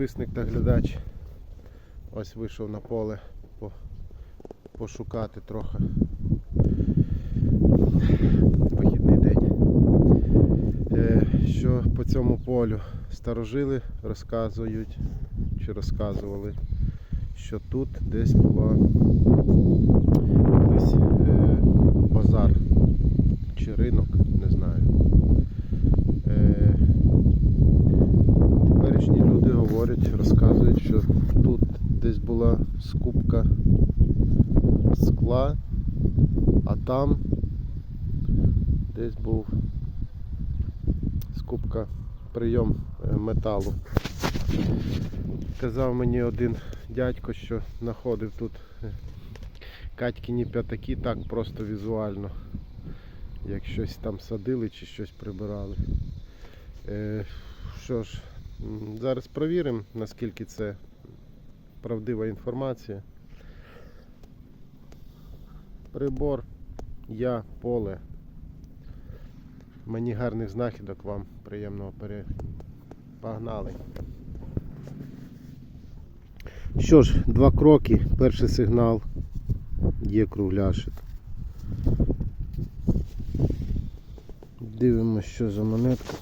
підписник та глядач. Ось вийшов на поле по, пошукати трохи. Вихідний день. Е, що по цьому полю старожили розказують чи розказували, що тут десь була колись е, базар чи ринок, не знаю. Е, теперішні люди розказують, що тут десь була скупка скла, а там десь був скупка прийом е, металу. Казав мені один дядько, що знаходив тут е, Катькіні п'ятаки так просто візуально. Як щось там садили чи щось прибирали. Е, що ж, зараз провіримо, наскільки це правдива інформація. Прибор, я, поле. Мені гарних знахідок вам приємного пере... Погнали. Що ж, два кроки, перший сигнал, є кругляшик. Дивимося, що за монетка.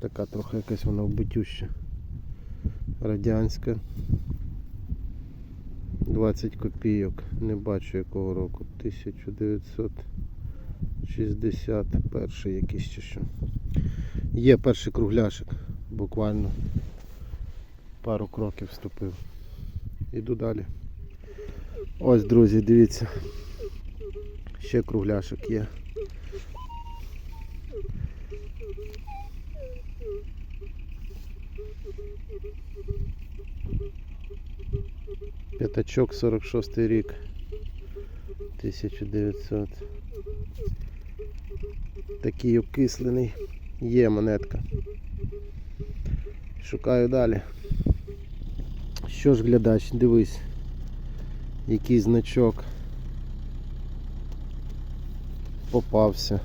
Така трохи якась вона вбитюща. Радянська. 20 копійок. Не бачу якого року. 1961 якийсь чи що. Є перший кругляшик. Буквально пару кроків вступив. Іду далі. Ось, друзі, дивіться. Ще кругляшик є. П'ятачок 46 рік. 1900. Такий обкислений. Є монетка. Шукаю далі. Що ж глядач, дивись. Який значок попався.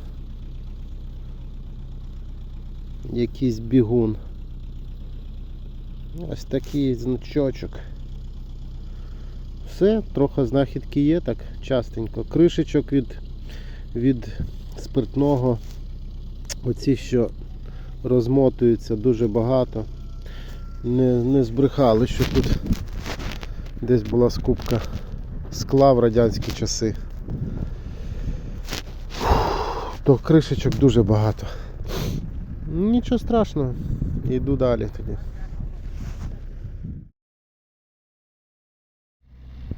Якийсь бігун. Ось такий значочок. Все, трохи знахідки є, так частенько. Кришечок від, від спиртного. Оці, що розмотуються дуже багато. Не, не збрехали, що тут десь була скупка скла в радянські часи. То кришечок дуже багато. Нічого страшного, йду далі тоді.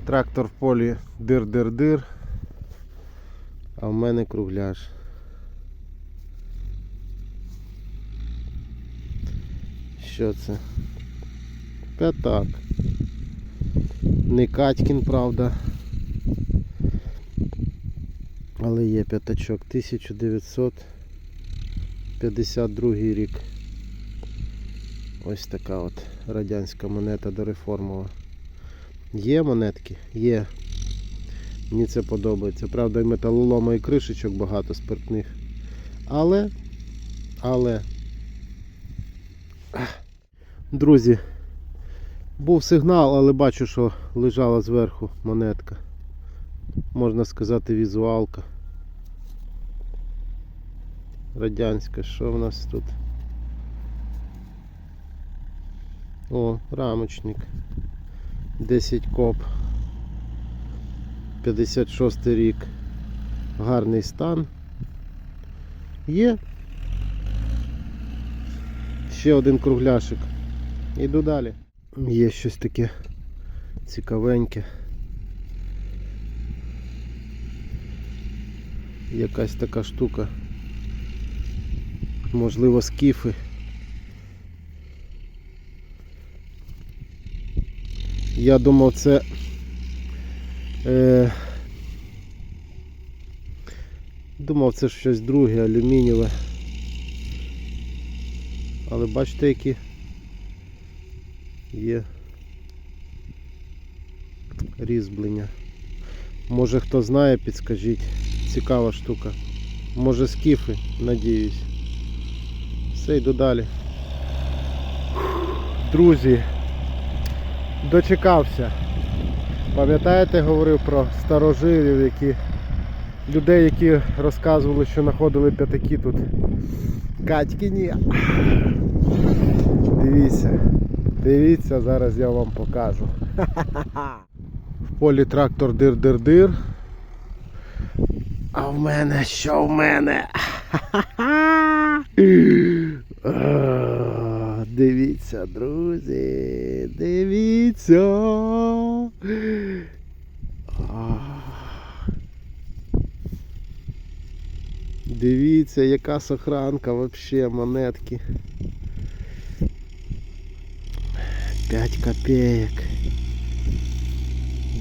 Трактор в полі дир-дир-дир, а в мене кругляш. Що це? П'ятак. Не Катькін, правда. Але є п'ятачок. 1952 рік. Ось така от радянська монета дореформова. Є монетки? Є. Мені це подобається. Правда, і металолома і кришечок багато спиртних. Але, але. Друзі, був сигнал, але бачу, що лежала зверху монетка. Можна сказати, візуалка. Радянська, що в нас тут? О, рамочник. 10 коп. 56 рік. Гарний стан. Є. Ще один кругляшик. Іду далі. Є щось таке цікавеньке. Якась така штука. Можливо, скіфи. Я думав це е, думав це щось друге, алюмінієве. Але бачите які є різьблення. Може хто знає, підскажіть. Цікава штука. Може скіфи, надіюсь. Все, йду далі. Друзі, дочекався. Пам'ятаєте, говорив про старожилів, які людей, які розказували, що знаходили п'ятаки тут. Катьки ні. Дивіться, дивіться, зараз я вам покажу. В полі трактор дир-дир-дир. А в мене що в мене? Дивіться, друзі, дивіться. Дивіться, яка сохранка вообще монетки. 5 копеек.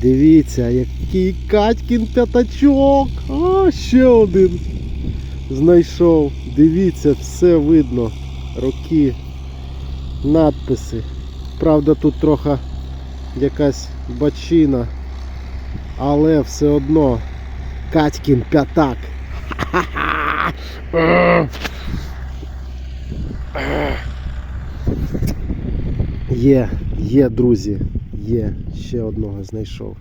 Дивіться, який Катькін п'ятачок. А, ще один. Знайшов. Дивіться, все видно. Роки, надписи. Правда, тут трохи якась бачина. Але все одно Катькін п'ятак. Є, є, друзі, є, ще одного знайшов.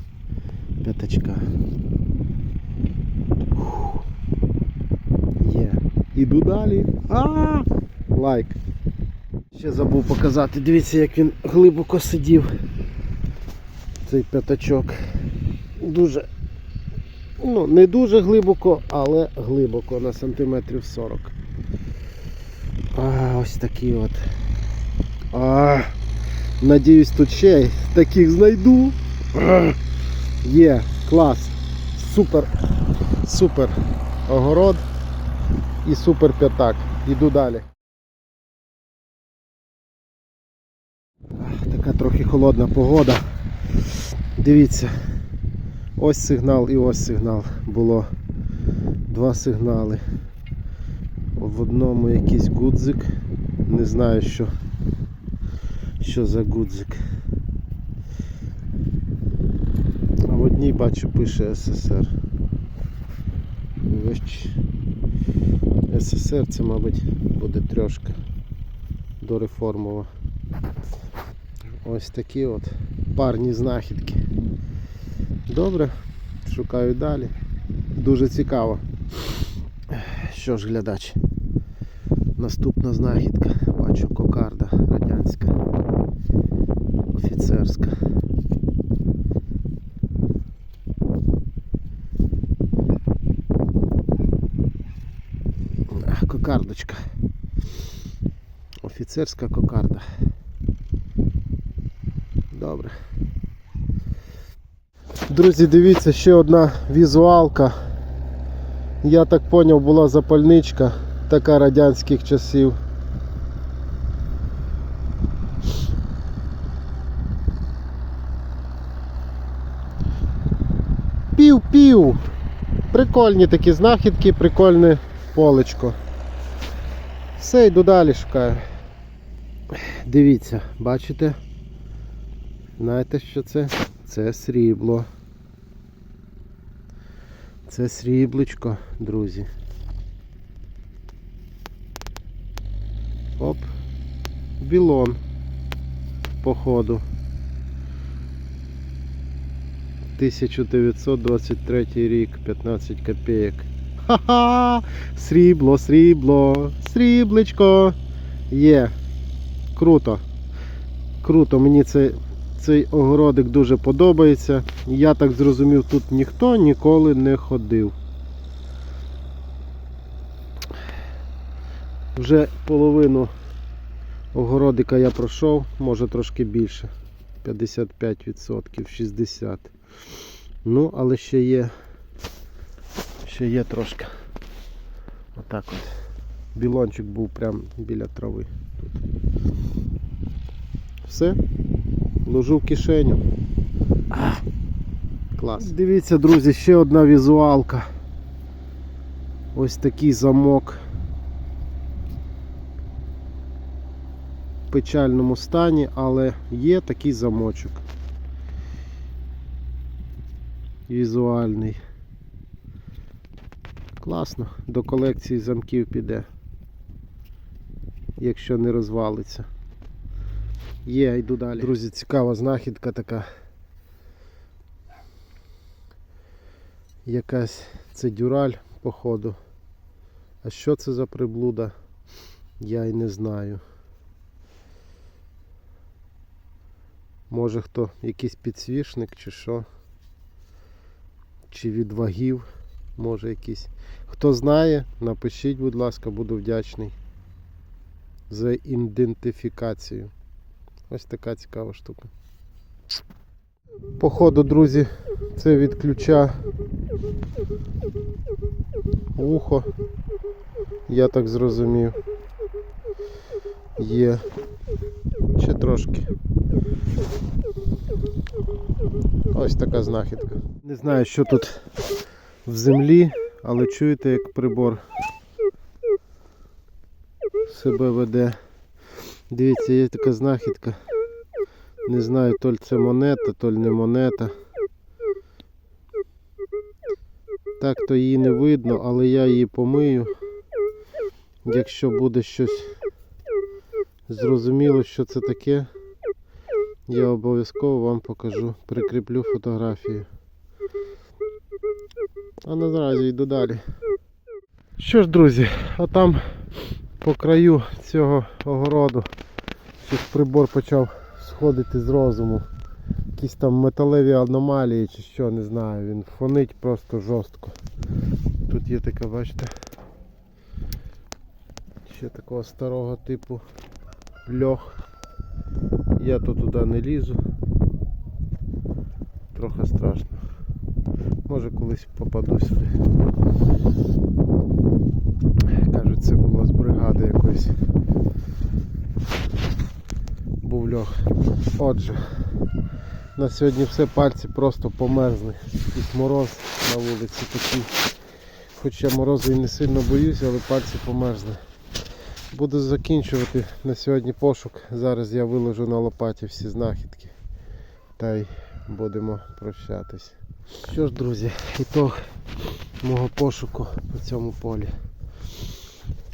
П'ятачка. Є. Іду далі. А! Лайк. Ще забув показати. Дивіться, як він глибоко сидів. Цей п'ятачок. Дуже. Ну, не дуже глибоко, але глибоко на сантиметрів 40. А, ось такий от. А, надіюсь, тут ще таких знайду. А, є, клас. Супер. Супер огород і супер п'ятак. Іду далі. Така трохи холодна погода. Дивіться. Ось сигнал і ось сигнал. Було два сигнали. В одному якийсь гудзик. Не знаю що. Що за гудзик. А в одній бачу пише СССР. СССР це, мабуть, буде трьошка дореформова. Ось такі от парні знахідки. Добре, шукаю далі. Дуже цікаво. Що ж, глядач? Наступна знахідка. Бачу кокарда радянська. Офіцерська. Кокардочка. Офіцерська кокарда. Добре. Друзі, дивіться, ще одна візуалка. Я так поняв, була запальничка така радянських часів. Пів-пів! Прикольні такі знахідки, прикольне полечко. Все, йду далі шукаю. Дивіться, бачите? Знаєте, що це? Це срібло. Це срібличко, друзі. Оп. Білон. Походу. 1923 рік, 15 копійок. Ха-ха! Срібло, срібло, срібличко. Є. Круто. Круто, мені це цей огородик дуже подобається. Я так зрозумів, тут ніхто ніколи не ходив. Вже половину огородика я пройшов, може трошки більше. 55%, 60%. Ну, але ще є. Ще є трошки. Отак от. Білончик був прямо біля трави. Тут. Все. Ложу в кишеню. Клас. Дивіться, друзі, ще одна візуалка. Ось такий замок. В печальному стані, але є такий замочок. Візуальний. Класно, до колекції замків піде, якщо не розвалиться. Є, йду далі. Друзі, цікава знахідка така. Якась це дюраль, походу. А що це за приблуда? Я й не знаю. Може хто якийсь підсвічник чи що? Чи від вагів, може якийсь. Хто знає, напишіть, будь ласка, буду вдячний за ідентифікацію. Ось така цікава штука. Походу, друзі, це від ключа вухо. Я так зрозумів. Є. Ще трошки. Ось така знахідка. Не знаю, що тут в землі, але чуєте, як прибор себе веде. Дивіться, є така знахідка. Не знаю, то ли це монета, то ли не монета. Так то її не видно, але я її помию. Якщо буде щось зрозуміло, що це таке, я обов'язково вам покажу. Прикріплю фотографію. А наразі йду далі. Що ж, друзі, а там по краю цього огороду щось прибор почав сходити з розуму. Якісь там металеві аномалії чи що, не знаю. Він фонить просто жорстко. Тут є така, бачите, ще такого старого типу льох. Я то туди не лізу. Трохи страшно. Може колись попаду сюди. Кажуть, це було з бригади якоїсь. Був льох. Отже, на сьогодні все пальці просто померзли. Якийсь мороз на вулиці такий. Хоч я морозу і не сильно боюся, але пальці померзли. Буду закінчувати на сьогодні пошук. Зараз я виложу на лопаті всі знахідки. Та й будемо прощатись. Що ж, друзі, ітог мого пошуку по цьому полі.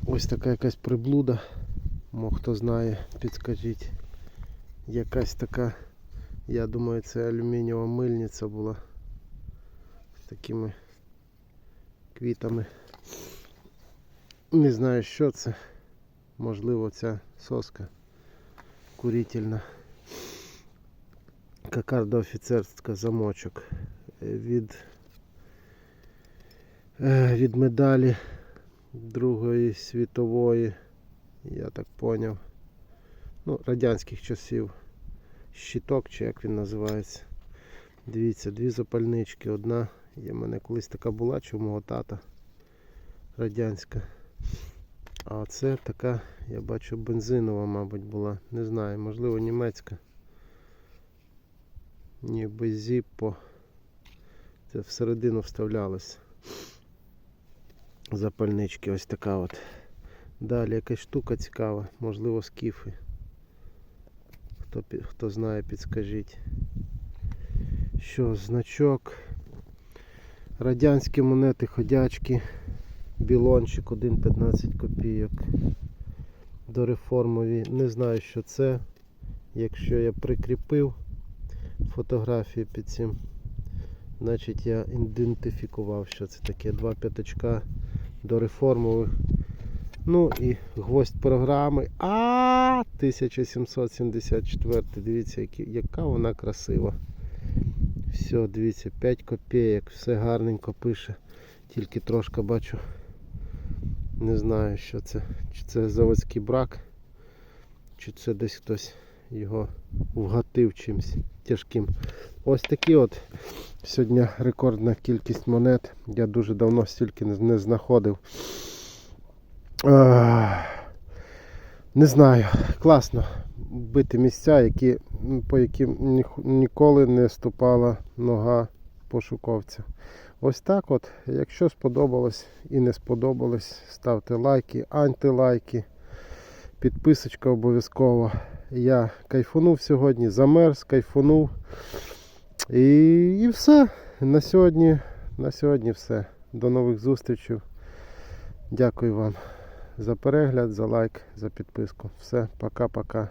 Ось така якась приблуда. Мо хто знає, підскажіть. Якась така, я думаю, це алюмінієва мильниця була з такими квітами. Не знаю що це. Можливо ця соска курительна. Кокарда офіцерська замочок Е, від, е, від медалі Другої світової, я так поняв. Ну, радянських часів. Щиток, чи як він називається. Дивіться, дві запальнички. Одна, є в мене колись така була, чи у мого тата радянська. А це така, я бачу, бензинова, мабуть, була. Не знаю, можливо, німецька. Ніби зіппо. Це всередину вставлялось. Запальнички ось така от. Далі якась штука цікава, можливо скіфи. Хто, хто знає, підскажіть. Що, значок. Радянські монети, ходячки. Білончик 1,15 копійок. Дореформові. Не знаю, що це. Якщо я прикріпив фотографію під цим, значить я ідентифікував, що це таке. Два п'ятачка дореформових. Ну і гвоздь програми. А 1774. Дивіться, яка вона красива. Все, дивіться, 5 копійок, все гарненько пише. Тільки трошки бачу. Не знаю, що це. Чи це заводський брак, чи це десь хтось його вгатив чимось тяжким. Ось такі от сьогодні рекордна кількість монет. Я дуже давно стільки не- знаходив. Не знаю, класно бити місця, які, по яким ніколи не ступала нога пошуковця. Ось так от. Якщо сподобалось і не сподобалось, ставте лайки, антилайки, підписочка обов'язково. Я кайфанув сьогодні, замерз, кайфанув. І, і все. На сьогодні, на сьогодні все. До нових зустрічей. Дякую вам за перегляд, за лайк, за підписку. Все, пока-пока.